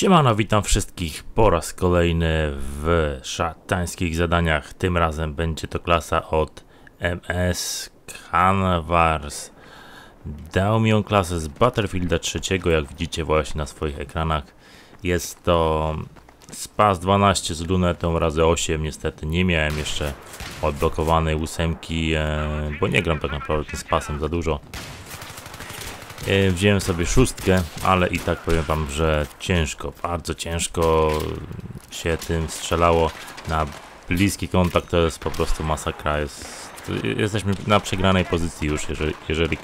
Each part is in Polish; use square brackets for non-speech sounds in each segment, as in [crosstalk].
Siemano, witam wszystkich po raz kolejny w szatańskich zadaniach. Tym razem będzie to klasa od MS Canvas. Dał mi on klasę z Battlefielda 3, jak widzicie właśnie na swoich ekranach. Jest to Spas 12 z lunetą razy 8. Niestety nie miałem jeszcze odblokowanej ósemki, e, bo nie gram tak naprawdę tym Spasem za dużo. E, wziąłem sobie szóstkę, ale i tak powiem wam, że ciężko, bardzo ciężko się tym strzelało na bliski kontakt, to jest po prostu masakra. Jest, jesteśmy na przegranej pozycji już, jeżeli, jeżeli e,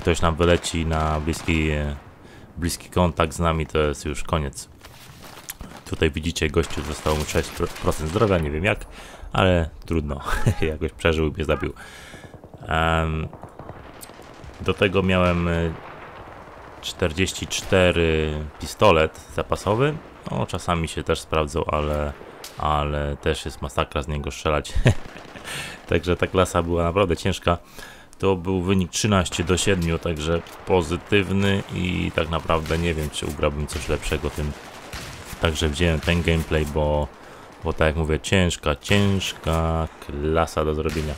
ktoś nam wyleci na bliski, bliski kontakt z nami, to jest już koniec. Tutaj widzicie, gościu zostało mu 6% zdrowia, nie wiem jak, ale trudno, [laughs] jakoś przeżył i mnie zabił. Um, do tego miałem 44 e, pistolet zapasowy. No, czasami się też sprawdzał, ale, ale też jest masakra z niego strzelać. [laughs] także ta klasa była naprawdę ciężka. To był wynik 13 do 7, także pozytywny i tak naprawdę nie wiem, czy ugrałbym coś lepszego tym. Także wziąłem ten gameplay, bo, bo tak jak mówię, ciężka, ciężka klasa do zrobienia.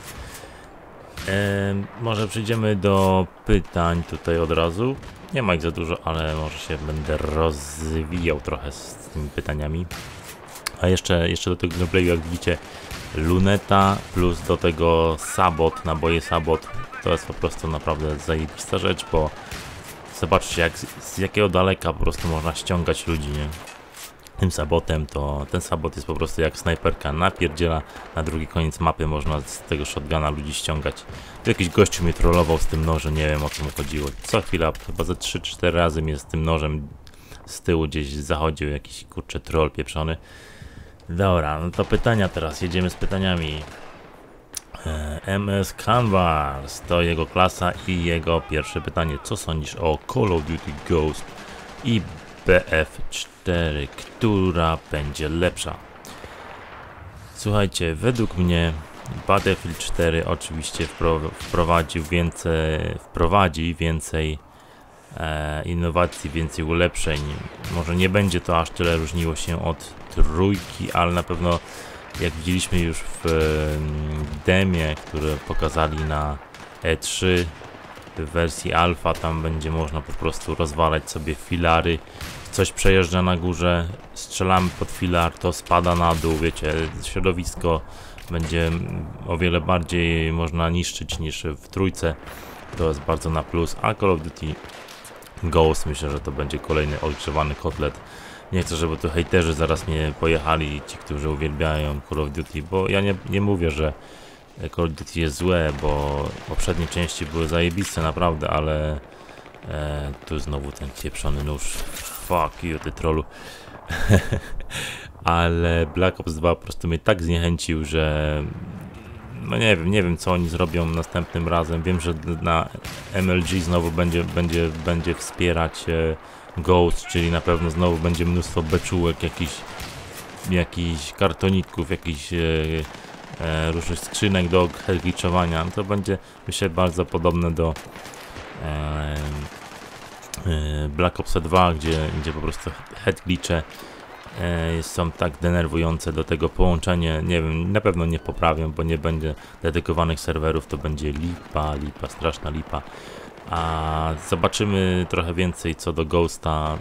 Może przejdziemy do pytań tutaj od razu. Nie ma ich za dużo, ale może się będę rozwijał trochę z tymi pytaniami. A jeszcze, jeszcze do tego gameplayu, jak widzicie, luneta plus do tego sabot, naboje sabot. To jest po prostu naprawdę zajebista rzecz, bo zobaczcie, jak, z jakiego daleka po prostu można ściągać ludzi, nie? Tym sabotem, to ten sabot jest po prostu jak snajperka napierdziela, na drugi koniec mapy można z tego shotguna ludzi ściągać. Tu jakiś gościu mnie trollował z tym nożem, nie wiem o co mu chodziło. Co chwila, chyba ze 3-4 razy mnie z tym nożem z tyłu gdzieś zachodził jakiś kurczę troll pieprzony. Dobra, no to pytania teraz, jedziemy z pytaniami. E, MS Canvas to jego klasa i jego pierwsze pytanie. Co sądzisz o Call of Duty Ghost i BF4, która będzie lepsza. Słuchajcie, według mnie Battlefield 4 oczywiście wprowadził więcej, wprowadzi więcej e, innowacji, więcej ulepszeń. Może nie będzie to aż tyle różniło się od trójki, ale na pewno jak widzieliśmy już w demie, które pokazali na E3 w wersji alfa, tam będzie można po prostu rozwalać sobie filary coś przejeżdża na górze, strzelamy pod filar, to spada na dół, wiecie, środowisko będzie o wiele bardziej można niszczyć niż w trójce, to jest bardzo na plus, a Call of Duty Ghost myślę, że to będzie kolejny odgrzewany kotlet. Nie chcę, żeby tu hejterzy zaraz mnie pojechali, ci, którzy uwielbiają Call of Duty, bo ja nie, nie mówię, że Call jest złe, bo poprzednie części były zajebiste naprawdę, ale e, tu znowu ten pieprzony nóż fuck you, ty trollu. [laughs] Ale Black Ops 2 po prostu mnie tak zniechęcił, że no nie wiem, nie wiem co oni zrobią następnym razem. Wiem, że na MLG znowu będzie, będzie, będzie wspierać e, Ghost, czyli na pewno znowu będzie mnóstwo beczułek, jakichś jakichś kartoników, jakichś e, e, różnych skrzynek do glitchowania. No to będzie myślę bardzo podobne do e, E, Black Ops 2, gdzie, gdzie po prostu head glitche e, są tak denerwujące do tego połączenie, nie wiem, na pewno nie poprawię, bo nie będzie dedykowanych serwerów, to będzie lipa, lipa, straszna lipa. A zobaczymy trochę więcej co do Ghosta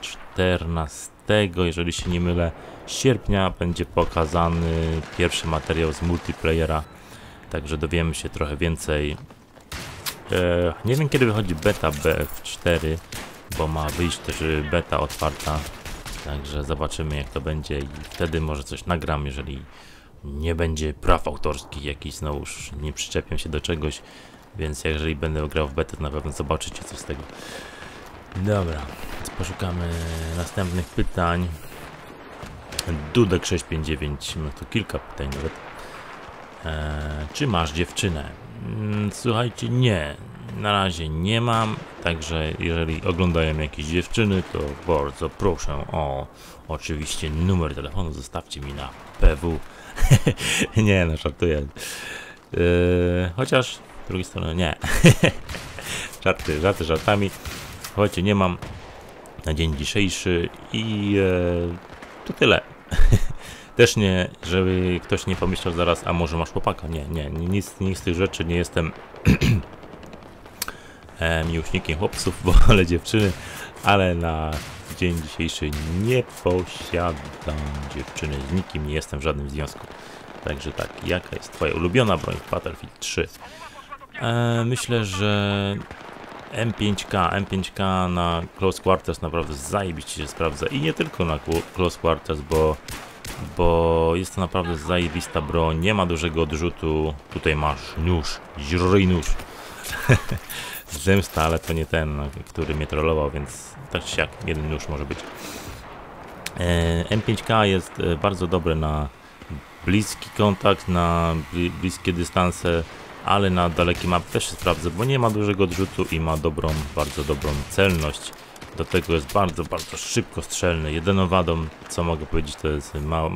14, jeżeli się nie mylę, sierpnia będzie pokazany pierwszy materiał z multiplayera, także dowiemy się trochę więcej E, nie wiem kiedy wychodzi beta BF4, bo ma wyjść też beta otwarta. Także zobaczymy jak to będzie i wtedy może coś nagram, jeżeli nie będzie praw autorskich jakiś znowu nie przyczepią się do czegoś. Więc jeżeli będę grał w betę, na pewno zobaczycie coś z tego. Dobra, poszukamy następnych pytań. Dudek 659, no to kilka pytań nawet. Eee, czy masz dziewczynę? Mm, słuchajcie, nie. Na razie nie mam, także jeżeli oglądają jakieś dziewczyny, to bardzo proszę o oczywiście numer telefonu, zostawcie mi na PW. [laughs] nie, no żartuję. Yy, chociaż z drugiej strony nie. [laughs] żarty, żarty żartami. Słuchajcie, nie mam. Na dzień dzisiejszy i e, to tyle. [laughs] Też nie, żeby ktoś nie pomyślał zaraz, a może masz chłopaka. Nie, nie, nic, nic z tych rzeczy nie jestem [clears throat] e, miłośnikiem chłopców, [laughs] ale dziewczyny, ale na dzień dzisiejszy nie posiadam dziewczyny, z nikim nie jestem w żadnym związku. Także tak, jaka jest twoja ulubiona broń w Battlefield 3? E, myślę, że M5K, M5K na Close Quarters naprawdę zajebiście się sprawdza. I nie tylko na Close Quarters, bo, bo jest to naprawdę zajebista broń, nie ma dużego odrzutu, tutaj masz nóż, źrój nóż. [laughs] Zemsta, ale to nie ten, który mnie trollował, więc tak czy siak, jeden nóż może być. E, M5K jest e, bardzo dobre na bliski kontakt, na bliskie dystanse, ale na daleki map też się sprawdza, bo nie ma dużego odrzutu i ma dobrą, bardzo dobrą celność. Do tego jest bardzo, bardzo szybko strzelny. Jedyną wadą, co mogę powiedzieć, to jest ma,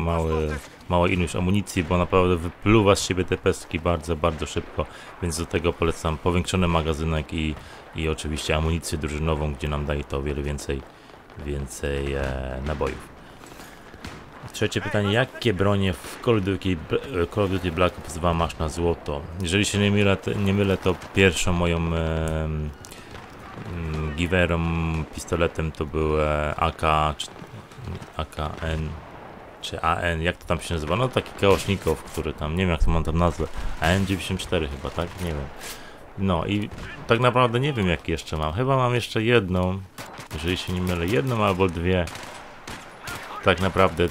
mała ilość amunicji, bo naprawdę wypluwa z siebie te pestki bardzo, bardzo szybko, więc do tego polecam powiększony magazynek i, i oczywiście amunicję drużynową, gdzie nam daje to o wiele więcej, więcej e, nabojów. Trzecie pytanie, jakie bronie w Call of Duty, Call of Duty Black Ops 2 masz na złoto? Jeżeli się nie mylę, nie mylę, to pierwszą moją e, pistoletem to był e, AK, czy, AKN, czy AN, jak to tam się nazywa? No taki kałaśnikow, który tam, nie wiem jak to mam tam nazwę, AN94 chyba, tak? Nie wiem. No i tak naprawdę nie wiem jakie jeszcze mam. Chyba mam jeszcze jedną, jeżeli się nie mylę, jedną albo dwie. Tak naprawdę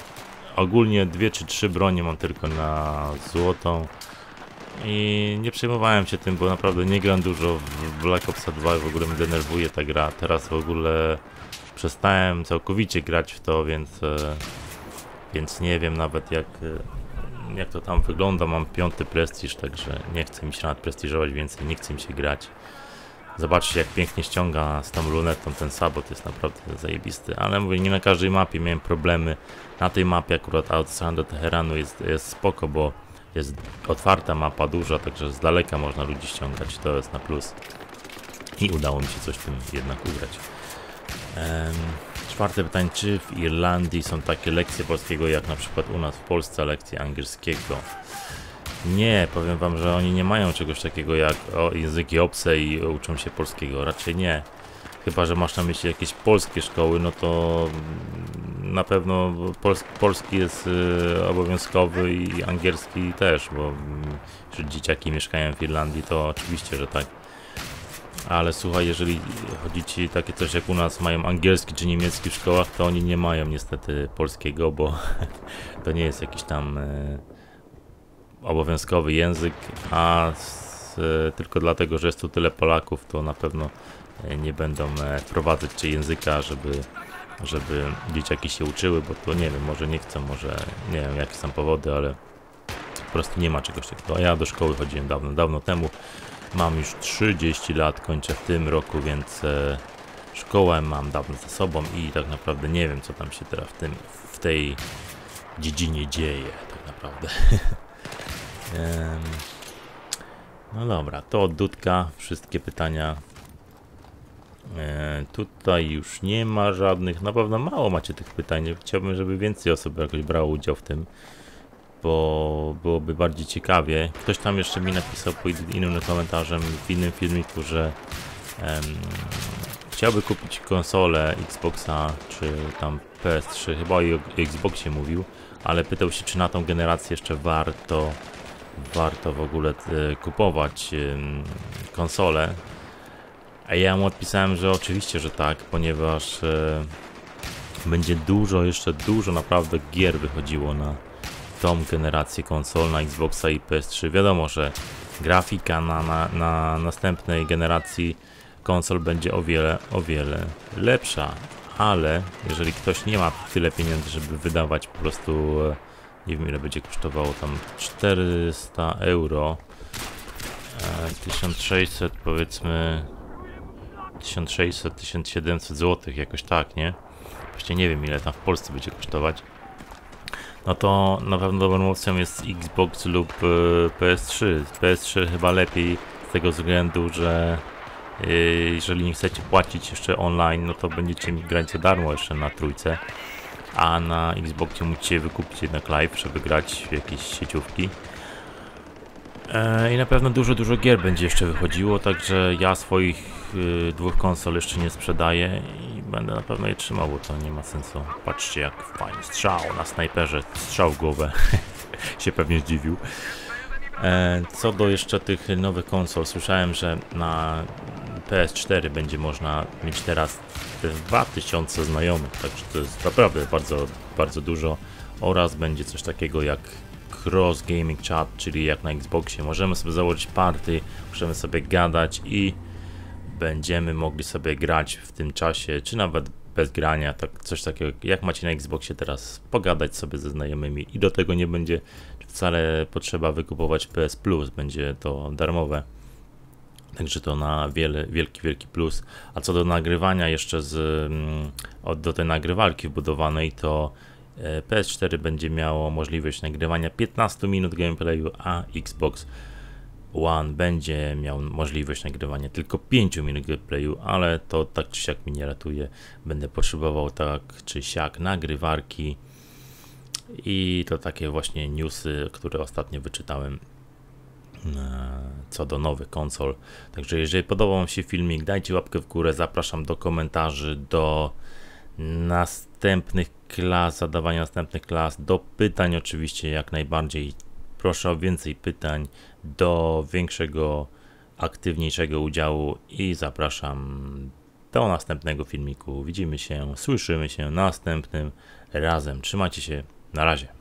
ogólnie dwie czy trzy bronie mam tylko na złotą. I nie przejmowałem się tym, bo naprawdę nie gram dużo w Black Ops 2 w ogóle mnie denerwuje ta gra. Teraz w ogóle przestałem całkowicie grać w to, więc, e, więc nie wiem nawet jak, e, jak to tam wygląda. Mam piąty prestiż, także nie chcę mi się nawet prestiżować więcej, nie chcę mi się grać. Zobaczcie jak pięknie ściąga z tą lunetą ten sabot, jest naprawdę zajebisty. Ale mówię, nie na każdej mapie miałem problemy. Na tej mapie akurat Outside do Teheranu jest, jest spoko, bo jest otwarta mapa, duża, także z daleka można ludzi ściągać, to jest na plus. I udało mi się coś tym jednak ugrać. Um, czwarte pytanie, czy w Irlandii są takie lekcje polskiego jak na przykład u nas w Polsce lekcje angielskiego? Nie, powiem wam, że oni nie mają czegoś takiego jak o, języki obce i uczą się polskiego, raczej nie. Chyba, że masz na myśli jakieś polskie szkoły, no to na pewno pols polski jest y, obowiązkowy i angielski też, bo mm, dzieciaki mieszkają w Irlandii, to oczywiście, że tak. Ale słuchaj, jeżeli chodzi ci takie coś jak u nas mają angielski czy niemiecki w szkołach, to oni nie mają niestety polskiego, bo [laughs] to nie jest jakiś tam y, obowiązkowy język, a z, y, tylko dlatego, że jest tu tyle Polaków, to na pewno y, nie będą e, wprowadzać czy języka, żeby żeby dzieciaki się uczyły, bo to nie wiem, może nie chcą, może nie wiem jakie są powody, ale po prostu nie ma czegoś takiego. Ja do szkoły chodziłem dawno, dawno temu. Mam już 30 lat, kończę w tym roku, więc e, szkołę mam dawno za sobą i tak naprawdę nie wiem, co tam się teraz w, tym, w tej dziedzinie dzieje, tak naprawdę. [laughs] no dobra, to od Dudka wszystkie pytania E, tutaj już nie ma żadnych, na pewno mało macie tych pytań. Chciałbym, żeby więcej osób jakoś brało udział w tym, bo byłoby bardziej ciekawie. Ktoś tam jeszcze mi napisał pod innym komentarzem w innym filmiku, że chciałby kupić konsolę Xboxa czy tam PS3, chyba o Xboxie mówił, ale pytał się, czy na tą generację jeszcze warto warto w ogóle e, kupować konsolę a ja mu odpisałem, że oczywiście, że tak, ponieważ e, będzie dużo, jeszcze dużo naprawdę gier wychodziło na tą generację konsol, na Xboxa i PS3. Wiadomo, że grafika na, na, na następnej generacji konsol będzie o wiele, o wiele lepsza, ale jeżeli ktoś nie ma tyle pieniędzy, żeby wydawać po prostu, e, nie wiem ile będzie kosztowało tam 400 euro, 1600 e, powiedzmy 1600-1700 zł, jakoś tak, nie? Właściwie nie wiem ile tam w Polsce będzie kosztować. No to na pewno dobrą opcją jest Xbox lub PS3. PS3 chyba lepiej z tego względu, że Yy, jeżeli nie chcecie płacić jeszcze online, no to będziecie grać za darmo jeszcze na trójce. A na Xboxie musicie wykupić jednak live, żeby grać w jakieś sieciówki. E, I na pewno dużo, dużo gier będzie jeszcze wychodziło, także ja swoich y, dwóch konsol jeszcze nie sprzedaję i będę na pewno je trzymał, bo to nie ma sensu. Patrzcie jak fajnie strzał na snajperze, strzał w głowę. [laughs] się pewnie zdziwił. E, co do jeszcze tych nowych konsol, słyszałem, że na PS4 będzie można mieć teraz 2000 znajomych, także to jest naprawdę bardzo, bardzo dużo oraz będzie coś takiego jak cross gaming chat, czyli jak na Xboxie. Możemy sobie założyć party, możemy sobie gadać i będziemy mogli sobie grać w tym czasie, czy nawet bez grania, tak, coś takiego jak macie na Xboxie teraz, pogadać sobie ze znajomymi i do tego nie będzie wcale potrzeba wykupować PS Plus, będzie to darmowe. Także to na wiele, wielki, wielki plus. A co do nagrywania jeszcze z, mm, od, do tej nagrywalki wbudowanej, to e, PS4 będzie miało możliwość nagrywania 15 minut gameplayu, a Xbox One będzie miał możliwość nagrywania tylko 5 minut gameplayu, ale to tak czy siak mi nie ratuje. Będę potrzebował tak czy siak nagrywarki i to takie właśnie newsy, które ostatnio wyczytałem co do nowych konsol. Także jeżeli podobał Wam się filmik, dajcie łapkę w górę, zapraszam do komentarzy, do następnych klas, zadawania następnych klas, do pytań oczywiście jak najbardziej. Proszę o więcej pytań, do większego, aktywniejszego udziału i zapraszam do następnego filmiku. Widzimy się, słyszymy się następnym razem. Trzymajcie się, na razie.